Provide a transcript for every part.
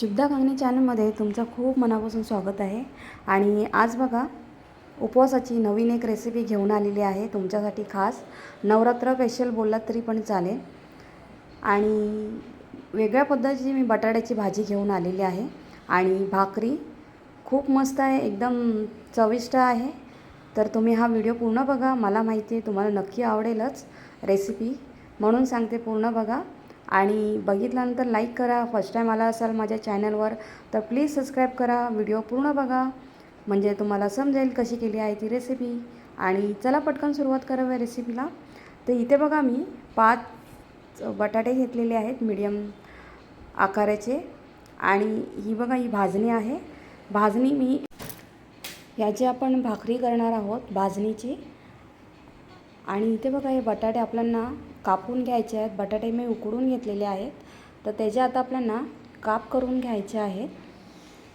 शुद्धा कांगणी चॅनलमध्ये तुमचं खूप मनापासून स्वागत आहे. आणि आज बघा उपवासाची नवीन एक रेसिपी घेऊन आलेली आहे तुमच्यासाठी खास. नवरात्र स्पेशल बोललात तरी पण चालेल. आणि वेगळ्या पद्धतीची मी बटाट्याची भाजी घेऊन आलेली आहे. आणि भाकरी खूप मस्त आहे एकदम चविष्ट आहे. तर तुम्ही हा व्हिडिओ पूर्ण बघा मला माहिती आहे तुम्हाला नक्की आवडेलच रेसिपी म्हणून सांगते पूर्ण बघा. आणि बघितल्यानंतर लाईक करा. फर्स्ट टाईम आला असाल माझ्या चॅनलवर तर प्लीज सबस्क्राईब करा. व्हिडिओ पूर्ण बघा. म्हणजे तुम्हाला समजेल कशी केली आहे ती रेसिपी आणि चला पटकन सुरुवात कराव्या रेसिपीला तर इथे बघा मी पाच बटाटे घेतलेले आहेत मीडियम आकाराचे. आणि ही बघा ही भाजणी आहे. भाजणी मी याची आपण भाकरी करणार आहोत भाजणीची. आणि इथे बघा हे बटाटे आपल्यांना कापून घ्यायचे आहेत. बटाटे मी उकडून घेतलेले आहेत. तर त्याचे आता आपल्याला काप करून घ्यायचे आहेत.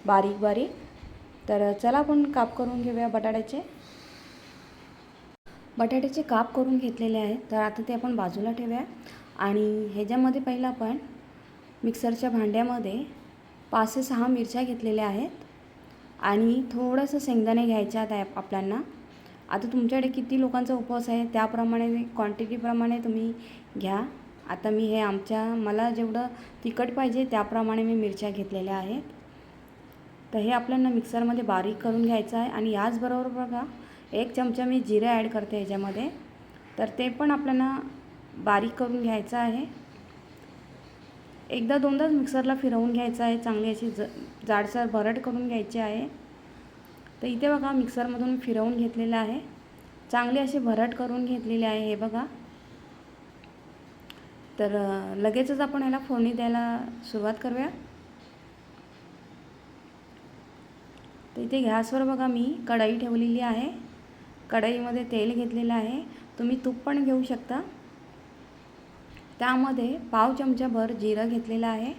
बारीक बारीक. तर चला आपण काप करून घेऊया बटाट्याचे. बटाट्याचे काप करून घेतलेले आहेत. तर आता ते आपण बाजूला ठेवूया. आणि ह्याच्यामध्ये पहिलं आपण मिक्सरच्या भांड्यामध्ये पाच ते सहा मिरच्या घेतलेल्या आहेत. आणि थोडंसं शेंगदाणे घ्यायचे आहेत आपल्याला. आता तुमच्याकडे किती लोकांचा उपवास आहे? त्याप्रमाणे क्वांटिटीप्रमाणे तुम्ही घ्या. आता मी हे आमच्या मला जेवढं तिखट पाहिजे त्याप्रमाणे मी मिरच्या घेतलेल्या आहेत. तर हे आपल्याला मिक्सरमध्ये बारीक करून घ्यायचं आहे आणि याचबरोबर बघा एक चमचा मी जिरे ॲड करते ह्याच्यामध्ये. तर ते पण आपल्याला बारीक करून घ्यायचं आहे. एकदा दोनदाच मिक्सरला फिरवून घ्यायचं आहे. चांगली अशी ज जाडसर भरड करून घ्यायची आहे. तर इथे बघा मिक्सरमधून फिरवून घेतलेलं आहे. चांगली अशी भरट करून घेतलेली आहे हे बघा. तर लगेचच आपण ह्याला फोडणी द्यायला सुरुवात करूया. तर इथे गॅसवर बघा मी कढई ठेवलेली आहे. कढईमध्ये तेल घेतलेलं आहे. तुम्ही तूप पण घेऊ शकता. त्यामध्ये पाव चमचाभर जिरं घेतलेलं आहे.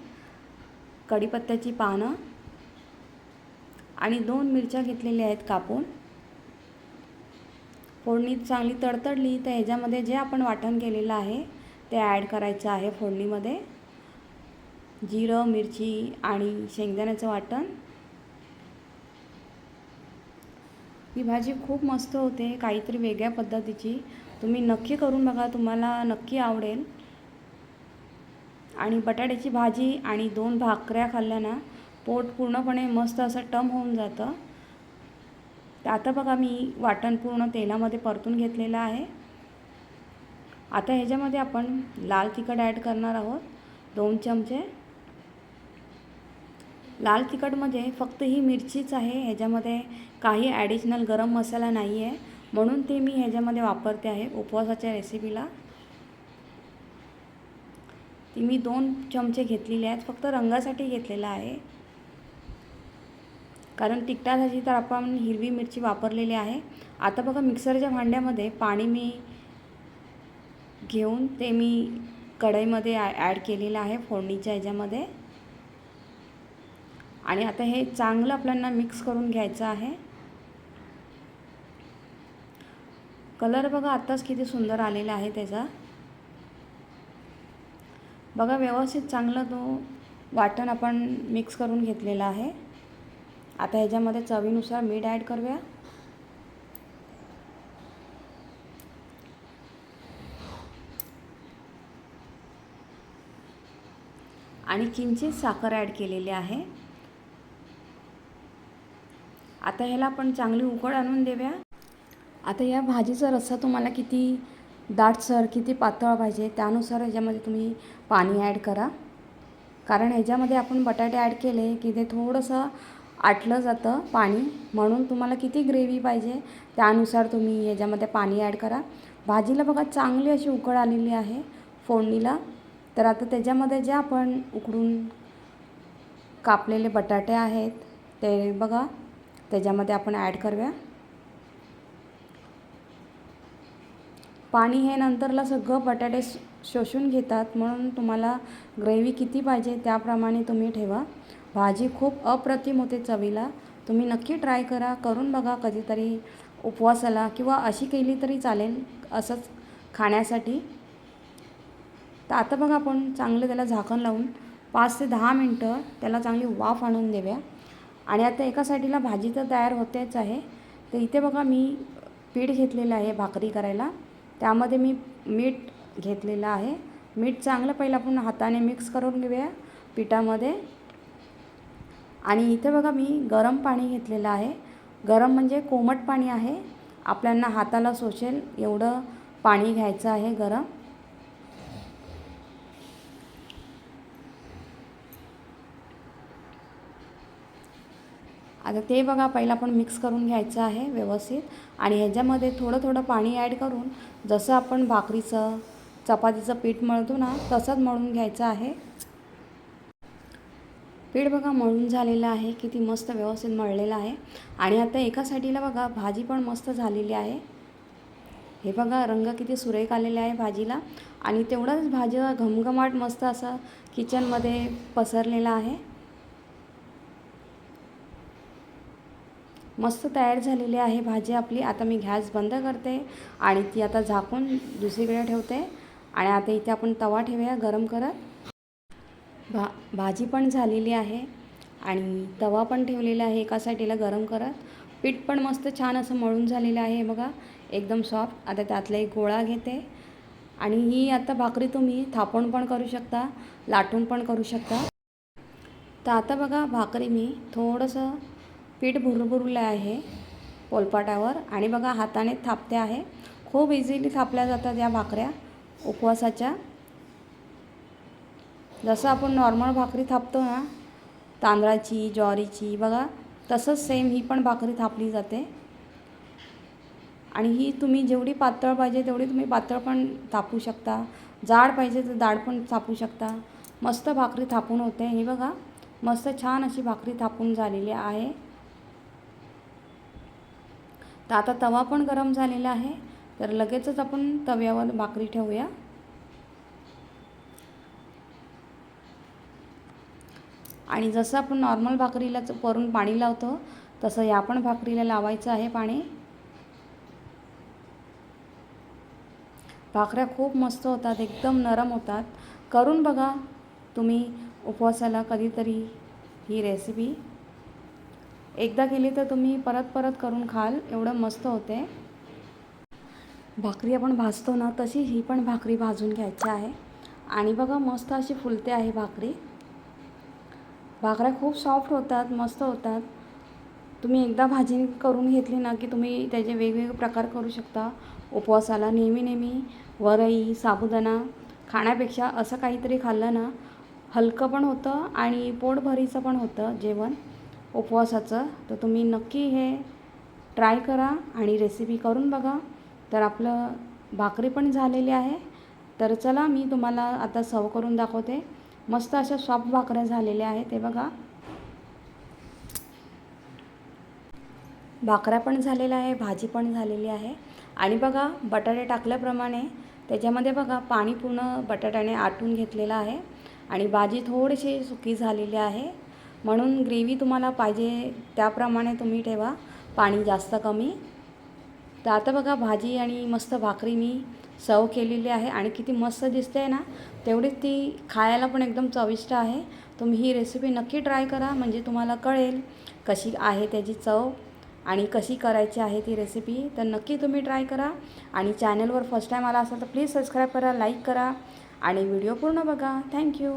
कढीपत्त्याची पानं. आणि दोन मिरच्या घेतलेल्या आहेत कापून. फोडणी चांगली तडतडली तर ह्याच्यामध्ये जे आपण वाटण केलेलं आहे ते ॲड करायचं आहे फोडणीमध्ये. जिरं मिरची आणि शेंगदाण्याचं वाटण. ही भाजी खूप मस्त होते काहीतरी वेगळ्या पद्धतीची. तुम्ही नक्की करून बघा तुम्हाला नक्की आवडेल. आणि बटाट्याची भाजी आणि दोन भाकऱ्या खाल्ल्या ना पोट पूर्णपणे मस्त असं टम होऊन जातं. आता बघा मी वाटण पूर्ण तेलामध्ये परतून घेतलेलं आहे. आता ह्याच्यामध्ये आपण लाल तिखट ॲड करणार आहोत. दोन चमचे. लाल तिखटमध्ये फक्त ही मिरचीच आहे. ह्याच्यामध्ये काही ॲडिशनल गरम मसाला नाही आहे. म्हणून ते मी ह्याच्यामध्ये वापरते आहे उपवासाच्या रेसिपीला ती मी दोन चमचे घेतलेले आहेत. फक्त रंगासाठी घेतलेला आहे. कारण तिखटा भाजी तर आपण हिरवी मिरची वापरलेली आहे. आता बघा मिक्सरच्या भांड्यामध्ये पाणी मी घेऊन ते मी कढईमध्ये ॲड केलेलं आहे फोडणीच्या ह्याच्यामध्ये. आणि आता हे चांगलं आपल्याला मिक्स करून घ्यायचं आहे. कलर बघा आत्ताच किती सुंदर आलेला आहे त्याचा. बघा व्यवस्थित चांगलं तो वाटण आपण मिक्स करून घेतलेला आहे. आता ह्याच्यामध्ये चवीनुसार मीठ ॲड करूया. आणि किंचित साखर ॲड केलेली आहे. आता ह्याला आपण चांगली उकळ आणून देऊया. आता या भाजीचा रस्सा तुम्हाला किती दाटसर किती पातळ पाहिजे त्यानुसार ह्याच्यामध्ये तुम्ही पाणी ॲड करा. कारण ह्याच्यामध्ये आपण बटाटे ॲड केले की ते थोडंसं आटलं जातं पाणी. म्हणून तुम्हाला किती ग्रेव्ही पाहिजे त्यानुसार तुम्ही याच्यामध्ये पाणी ॲड करा. भाजीला बघा चांगली अशी उकळ आलेली आहे फोडणीला. तर आता त्याच्यामध्ये जे आपण उकडून कापलेले बटाटे आहेत ते बघा त्याच्यामध्ये आपण ॲड करूया. पाणी हे नंतरला सगळं बटाटे शोषून घेतात म्हणून तुम्हाला ग्रेव्ही किती पाहिजे त्याप्रमाणे तुम्ही ठेवा. भाजी खूप अप्रतिम होते चवीला. तुम्ही नक्की ट्राय करा. करून बघा कधीतरी उपवासाला किंवा अशी केली तरी चालेल असंच खाण्यासाठी. तर आता बघा आपण चांगलं त्याला झाकण लावून पाच ते दहा मिनटं त्याला चांगली वाफ आणून देऊया. आणि आता एका साईडला भाजी तर तयार होतेच आहे. तर इथे बघा मी पीठ घेतलेलं आहे भाकरी करायला. त्यामध्ये मी मीठ घेतलेलं आहे. मीठ चांगलं पहिलं आपण हाताने मिक्स करून घेऊया पिठामध्ये. आणि इथे बघा मी गरम पाणी घेतलेलं आहे. गरम म्हणजे कोमट पाणी आहे. आपल्यांना हाताला सोशेल एवढं पाणी घ्यायचं आहे गरम. आता ते बघा पहिलं आपण मिक्स करून घ्यायचं आहे व्यवस्थित. आणि ह्याच्यामध्ये थोडं थोडं पाणी ॲड करून जसं आपण भाकरीचं चपातीचं पीठ मळतो ना तसंच मळून घ्यायचं आहे. पीठ बघा मळून झालेलं आहे. किती मस्त व्यवस्थित मळलेलं आहे. आणि आता एका साईडीला बघा भाजी पण मस्त झालेली आहे. हे बघा रंग किती सुरेख आलेले आहे भाजीला. आणि तेवढाच भाजीला घमघमाट मस्त असं किचनमध्ये पसरलेला आहे. मस्त तयार झालेली आहे भाजी आपली. आता मी गॅस बंद करते आणि ती आता झाकून दुसरीकडे ठेवते. आणि आता इथे आपण तवा ठेवूया गरम करत. भा भाजी पण झालेली आहे आणि तवा पण ठेवलेला आहे एका साईडला गरम करत. पीठ पण मस्त छान असं मळून झालेलं आहे बघा एकदम सॉफ्ट आता त्यातला एक गोळा घेते. आणि ही आता भाकरी तुम्ही थापण पण करू शकता लाटून पण करू शकता. तर आता बघा भाकरी मी थोडंसं पीठ भुरभुरलं आहे पोलपाटावर आणि बघा हाताने थापते आहे. खूप इझिली थापल्या जातात या भाकऱ्या उपवासाच्या. जसं आपण नॉर्मल भाकरी थापतो ना तांदळाची ज्वारीची बघा तसंच सेम ही पण भाकरी थापली जाते. आणि ही तुम्ही जेवढी पातळ पाहिजे तेवढी तुम्ही पातळ पण थापू शकता. जाड पाहिजे तर जाड पण थापू शकता. मस्त भाकरी थापून होते. हे बघा मस्त छान अशी भाकरी थापून झालेली आहे. तर आता तवा पण गरम झालेला आहे. तर लगेचच आपण तव्यावर भाकरी ठेवूया. आणि जसं आपण नॉर्मल भाकरीला वरून पाणी लावतो तसं या पण भाकरीला लावायचं आहे पाणी. भाकऱ्या खूप मस्त होतात एकदम नरम होतात. करून बघा तुम्ही उपवासाला कधीतरी ही रेसिपी एकदा केली तर तुम्ही परत परत करून खाल एवढं मस्त होते. भाकरी आपण भाजतो ना तशी ही पण भाकरी भाजून घ्यायची आहे. आणि बघा मस्त अशी फुलते आहे भाकरी. भाकऱ्या खूप सॉफ्ट होतात मस्त होतात. तुम्ही एकदा भाजी करून घेतली ना की तुम्ही त्याचे वेगवेगळे प्रकार करू शकता. उपवासाला नेहमी नेहमी वरई साबुदाणा खाण्यापेक्षा असं काहीतरी खाल्लं ना हलकं पण होतं आणि पोटभरीचं पण होतं जेवण उपवासाचं. तर तुम्ही नक्की हे ट्राय करा आणि रेसिपी करून बघा. तर आपलं भाकरी पण झालेली आहे. तर चला मी तुम्हाला आता सर्व करून दाखवते. मस्त अशा सॉफ्ट भाकऱ्या झालेल्या आहेत. ते बघा. भाकऱ्या पण झालेल्या आहे भाजी पण झालेली आहे. आणि बघा बटाटे टाकल्याप्रमाणे त्याच्यामध्ये बघा पाणी पूर्ण बटाट्याने आटून घेतलेलं आहे. आणि भाजी थोडीशी सुकी झालेली आहे. म्हणून ग्रेव्ही तुम्हाला पाहिजे त्याप्रमाणे तुम्ही ठेवा पाणी जास्त कमी. तर आता बघा भाजी आणि मस्त भाकरी मी सर्व केलेली आहे आणि किती मस्त दिसते आहे ना तेवढीच ती खायला पण एकदम चविष्ट आहे. तुम्ही ही रेसिपी नक्की ट्राय करा म्हणजे तुम्हाला कळेल कशी आहे त्याची चव आणि कशी करायची आहे ती रेसिपी तर नक्की तुम्ही ट्राय करा आणि चॅनलवर फर्स्ट टाईम आला असेल तर प्लीज सबस्क्राईब करा लाईक करा आणि व्हिडिओ पूर्ण बघा. थँक्यू